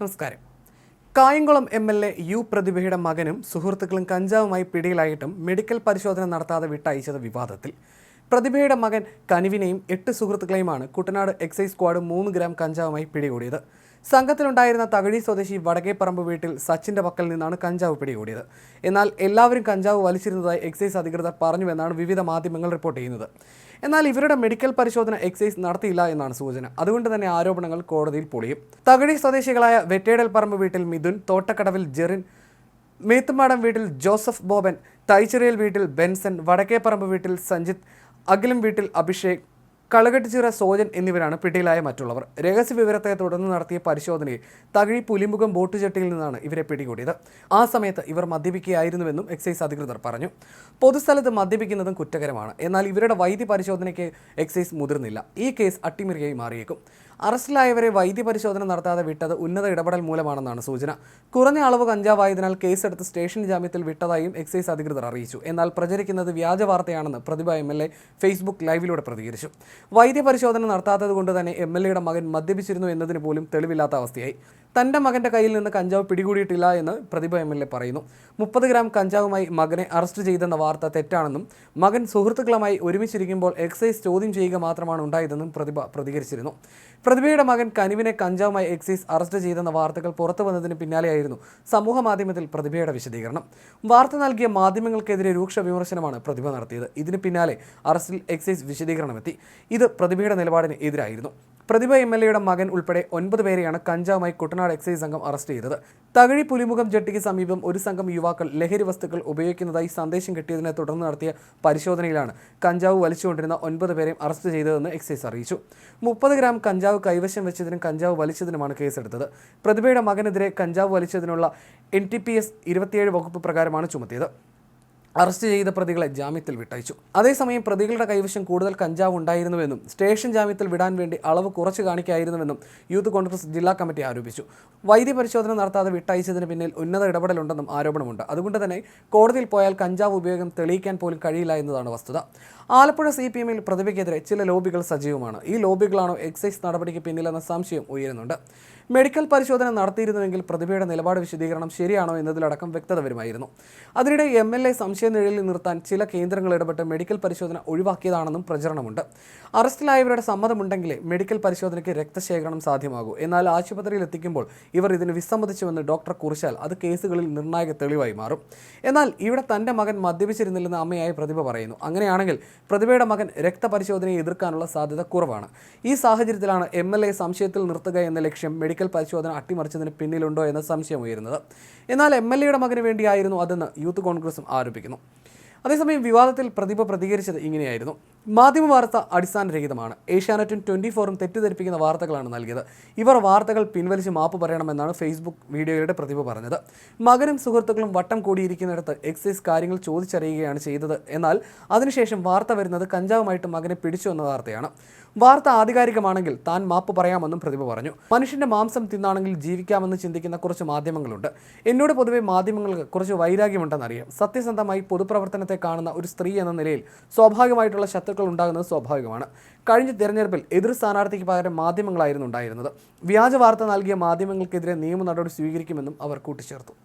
നമസ്കാരം. Kayamkulam M L A U പ്രതിഭയുടെ മകനും സുഹൃത്തുക്കളും കഞ്ചാവുമായി പിടിയിലായിട്ടും മെഡിക്കൽ പരിശോധന നടത്താതെ വിട്ടയച്ചത് വിവാദത്തിൽ. പ്രതിഭയുടെ മകൻ കനിവിനെയും എട്ട് സുഹൃത്തുക്കളെയുമാണ് കുട്ടനാട് എക്സൈസ് സ്ക്വാഡ് മൂന്ന് ഗ്രാം കഞ്ചാവുമായി പിടികൂടിയത്. സംഘത്തിലുണ്ടായിരുന്ന തകഴി സ്വദേശി വടകേപ്പറമ്പ് വീട്ടിൽ സച്ചിന്റെ പക്കൽ നിന്നാണ് കഞ്ചാവ് പിടികൂടിയത്. എന്നാൽ എല്ലാവരും കഞ്ചാവ് വലിച്ചിരുന്നതായി എക്സൈസ് അധികൃതർ പറഞ്ഞുവെന്നാണ് വിവിധ മാധ്യമങ്ങൾ റിപ്പോർട്ട് ചെയ്യുന്നത്. എന്നാൽ ഇവരുടെ മെഡിക്കൽ പരിശോധന എക്സൈസ് നടത്തിയില്ല എന്നാണ് സൂചന. അതുകൊണ്ട് തന്നെ ആരോപണങ്ങൾ കോടതിയിൽ പൊളിയും. തകഴി സ്വദേശികളായ വെറ്റേടൽ പറമ്പ് വീട്ടിൽ മിഥുൻ തോട്ടക്കടവിൽ ജെറിൻ മേത്തുമാടം വീട്ടിൽ ജോസഫ് ബോബൻ തൈച്ചിറയിൽ വീട്ടിൽ ബെൻസൺ വടക്കേപ്പറമ്പ് വീട്ടിൽ സഞ്ജിത്ത് അഖിലം വീട്ടിൽ അഭിഷേക് കളകെട്ടിച്ചിറ സോജൻ എന്നിവരാണ് പിടിയിലായ മറ്റുള്ളവർ. രഹസ്യ വിവരത്തെ തുടർന്ന് നടത്തിയ പരിശോധനയിൽ തകഴി പുലിമുഖം ബോട്ട് ജെട്ടിയിൽ നിന്നാണ് ഇവരെ പിടികൂടിയത്. ആ സമയത്ത് ഇവർ മദ്യപിക്കുകയായിരുന്നുവെന്നും എക്സൈസ് അധികൃതർ പറഞ്ഞു. പൊതുസ്ഥലത്ത് മദ്യപിക്കുന്നതും കുറ്റകരമാണ്. എന്നാൽ ഇവരുടെ വൈദ്യ പരിശോധനയ്ക്ക് എക്സൈസ് മുതിർന്നില്ല. ഈ കേസ് അട്ടിമറിയായി മാറിയേക്കും. അറസ്റ്റിലായവരെ വൈദ്യപരിശോധന നടത്താതെ വിട്ടത് ഉന്നത ഇടപെടൽ മൂലമാണെന്നാണ് സൂചന. കുറഞ്ഞ അളവ് കഞ്ചാവായതിനാൽ കേസെടുത്ത് സ്റ്റേഷൻ ജാമ്യത്തിൽ വിട്ടതായും എക്സൈസ് അധികൃതർ അറിയിച്ചു. എന്നാൽ പ്രചരിക്കുന്നത് വ്യാജ വാർത്തയാണെന്ന് Prathibha M L A Facebook ലൈവിലൂടെ പ്രതികരിച്ചു. വൈദ്യപരിശോധന നടത്താത്തത് കൊണ്ട് തന്നെ എം എൽ എയുടെ മകൻ മദ്യപിച്ചിരുന്നു എന്നതിന് പോലും തെളിവില്ലാത്ത അവസ്ഥയായി. തന്റെ മകന്റെ കയ്യിൽ നിന്ന് കഞ്ചാവ് പിടികൂടിയിട്ടില്ല എന്ന് പ്രതിഭ എം എൽ എ പറയുന്നു. മുപ്പത് ഗ്രാം കഞ്ചാവുമായി മകനെ അറസ്റ്റ് ചെയ്തെന്ന വാർത്ത തെറ്റാണെന്നും മകൻ സുഹൃത്തുക്കളുമായി ഒരുമിച്ചിരിക്കുമ്പോൾ എക്സൈസ് ചോദ്യം ചെയ്യുക മാത്രമാണ് ഉണ്ടായതെന്നും പ്രതിഭ പ്രതികരിച്ചിരുന്നു. പ്രതിഭയുടെ മകൻ കനിവിനെ കഞ്ചാവുമായി എക്സൈസ് അറസ്റ്റ് ചെയ്തെന്ന വാർത്തകൾ പുറത്തു വന്നതിന് പിന്നാലെയായിരുന്നു സമൂഹ മാധ്യമത്തിൽ പ്രതിഭയുടെ വിശദീകരണം. വാർത്ത നൽകിയ മാധ്യമങ്ങൾക്കെതിരെ രൂക്ഷ വിമർശനമാണ് പ്രതിഭ നടത്തിയത്. ഇതിന് പിന്നാലെ അറസ്റ്റിൽ എക്സൈസ് വിശദീകരണമെത്തി. ഇത് പ്രതിഭയുടെ നിലപാടിന് എതിരായിരുന്നു. പ്രതിഭ എം എൽ എയുടെ മകൻ ഉൾപ്പെടെ ഒൻപത് പേരെയാണ് കഞ്ചാവുമായി കുട്ടനാട് എക്സൈസ് സംഘം അറസ്റ്റ് ചെയ്തത്. തകഴി പുലിമുഖം ജെട്ടിക്ക് സമീപം ഒരു സംഘം യുവാക്കൾ ലഹരി വസ്തുക്കൾ ഉപയോഗിക്കുന്നതായി സന്ദേശം കിട്ടിയതിനെ തുടർന്ന് നടത്തിയ പരിശോധനയിലാണ് കഞ്ചാവ് വലിച്ചുകൊണ്ടിരുന്ന ഒൻപത് പേരെയും അറസ്റ്റ് ചെയ്തതെന്ന് എക്സൈസ് അറിയിച്ചു. മുപ്പത് ഗ്രാം കഞ്ചാവ് കൈവശം വെച്ചതിനും കഞ്ചാവ് വലിച്ചതിനുമാണ് കേസെടുത്തത്. പ്രതിഭയുടെ മകനെതിരെ കഞ്ചാവ് വലിച്ചതിനുള്ള എൻ ടി പി എസ് ഇരുപത്തിയേഴ് വകുപ്പ് പ്രകാരമാണ് ചുമത്തിയത്. അറസ്റ്റ് ചെയ്ത പ്രതികളെ ജാമ്യത്തിൽ വിട്ടയച്ചു. അതേസമയം പ്രതികളുടെ കൈവശം കൂടുതൽ കഞ്ചാവ് ഉണ്ടായിരുന്നുവെന്നും സ്റ്റേഷൻ ജാമ്യത്തിൽ വിടാൻ വേണ്ടി അളവ് കുറച്ച് കാണിക്കായിരുന്നുവെന്നും യൂത്ത് കോൺഗ്രസ് ജില്ലാ കമ്മിറ്റി ആരോപിച്ചു. വൈദ്യപരിശോധന നടത്താതെ വിട്ടയച്ചതിന് പിന്നിൽ ഉന്നത ഇടപെടലുണ്ടെന്നും ആരോപണമുണ്ട്. അതുകൊണ്ട് തന്നെ കോടതിയിൽ പോയാൽ കഞ്ചാവ് ഉപയോഗം തെളിയിക്കാൻ പോലും കഴിയില്ല എന്നതാണ് വസ്തുത. ആലപ്പുഴ സി പി എമ്മിൽ പ്രതിഭയ്ക്കെതിരെ ചില ലോബികൾ സജീവമാണ്. ഈ ലോബികളാണോ എക്സൈസ് നടപടിക്ക് പിന്നിലെന്ന സംശയം ഉയരുന്നുണ്ട്. മെഡിക്കൽ പരിശോധന നടത്തിയിരുന്നുവെങ്കിൽ പ്രതിഭയുടെ നിലപാട് വിശദീകരണം ശരിയാണോ എന്നതിലടക്കം വ്യക്തത വരുമായിരുന്നു അതിനിടെ എം എൽ എ സംശയനിഴലിൽ നിർത്താൻ ചില കേന്ദ്രങ്ങൾ ഇടപെട്ട് മെഡിക്കൽ പരിശോധന ഒഴിവാക്കിയതാണെന്നും പ്രചരണമുണ്ട്. അറസ്റ്റിലായവരുടെ സമ്മതമുണ്ടെങ്കിലേ മെഡിക്കൽ പരിശോധനയ്ക്ക് രക്തശേഖരണം സാധ്യമാകൂ. എന്നാൽ ആശുപത്രിയിൽ എത്തിക്കുമ്പോൾ ഇവർ ഇതിന് വിസമ്മതിച്ചുവെന്ന് ഡോക്ടർ കുറിച്ചാൽ അത് കേസുകളിൽ നിർണായക തെളിവായി മാറും. എന്നാൽ ഇവിടെ തന്റെ മകൻ മദ്യപിച്ചിരുന്നില്ലെന്ന് അമ്മയായ പ്രതിഭ പറയുന്നു. അങ്ങനെയാണെങ്കിൽ പ്രതിഭയുടെ മകൻ രക്തപരിശോധനയെ എതിർക്കാനുള്ള സാധ്യത കുറവാണ്. ഈ സാഹചര്യത്തിലാണ് എം എൽ എ സംശയത്തിൽ നിർത്തുക എന്ന ലക്ഷ്യം മെഡിക്കൽ പരിശോധന അട്ടിമറിച്ചതിന് പിന്നിലുണ്ടോ എന്ന സംശയം ഉയരുന്നത്. എന്നാൽ എം എൽ എയുടെ മകന് വേണ്ടിയായിരുന്നു അതെന്ന് യൂത്ത് കോൺഗ്രസും ആരോപിക്കുന്നു. അതേസമയം വിവാദത്തിൽ പ്രതിഭ പ്രതികരിച്ചത് ഇങ്ങനെയായിരുന്നു. മാധ്യമ വാർത്ത അടിസ്ഥാനരഹിതമാണ്. ഏഷ്യാനെറ്റും ട്വന്റി ഫോറും തെറ്റിദ്ധരിപ്പിക്കുന്ന വാർത്തകളാണ് നൽകിയത്. ഇവർ വാർത്തകൾ പിൻവലിച്ച് മാപ്പ് പറയണമെന്നാണ് ഫേസ്ബുക്ക് വീഡിയോയുടെ പ്രതിഭ പറഞ്ഞത്. മകനും സുഹൃത്തുക്കളും വട്ടം കൂടിയിരിക്കുന്നിടത്ത് എക്സൈസ് കാര്യങ്ങൾ ചോദിച്ചറിയുകയാണ് ചെയ്തത്. എന്നാൽ അതിനുശേഷം വാർത്ത വരുന്നത് കഞ്ചാവുമായിട്ട് മകനെ പിടിച്ചു എന്ന വാർത്തയാണ്. വാർത്ത ആധികാരികമാണെങ്കിൽ താൻ മാപ്പ് പറയാമെന്നും പ്രതിഭ പറഞ്ഞു. മനുഷ്യന്റെ മാംസം തിന്നാണെങ്കിൽ ജീവിക്കാമെന്ന് ചിന്തിക്കുന്ന കുറച്ച് മാധ്യമങ്ങളുണ്ട്. എന്നോട് പൊതുവെ മാധ്യമങ്ങൾക്ക് കുറച്ച് വൈരാഗ്യമുണ്ടെന്നറിയാം. സത്യസന്ധമായി പൊതുപ്രവർത്തനത്തെ കാണുന്ന ഒരു സ്ത്രീ എന്ന നിലയിൽ സ്വാഭാവികമായിട്ടുള്ള ശത്രുക്കൾ ഉണ്ടാകുന്നത് സ്വാഭാവികമാണ്. കഴിഞ്ഞ തിരഞ്ഞെടുപ്പിൽ എതിർ സ്ഥാനാർത്ഥിക്ക് പകരം മാധ്യമങ്ങളായിരുന്നു ഉണ്ടായിരുന്നത്. വ്യാജ വാർത്ത നൽകിയ മാധ്യമങ്ങൾക്കെതിരെ നിയമ നടപടി സ്വീകരിക്കുമെന്നും അവർ കൂട്ടിച്ചേർത്തു.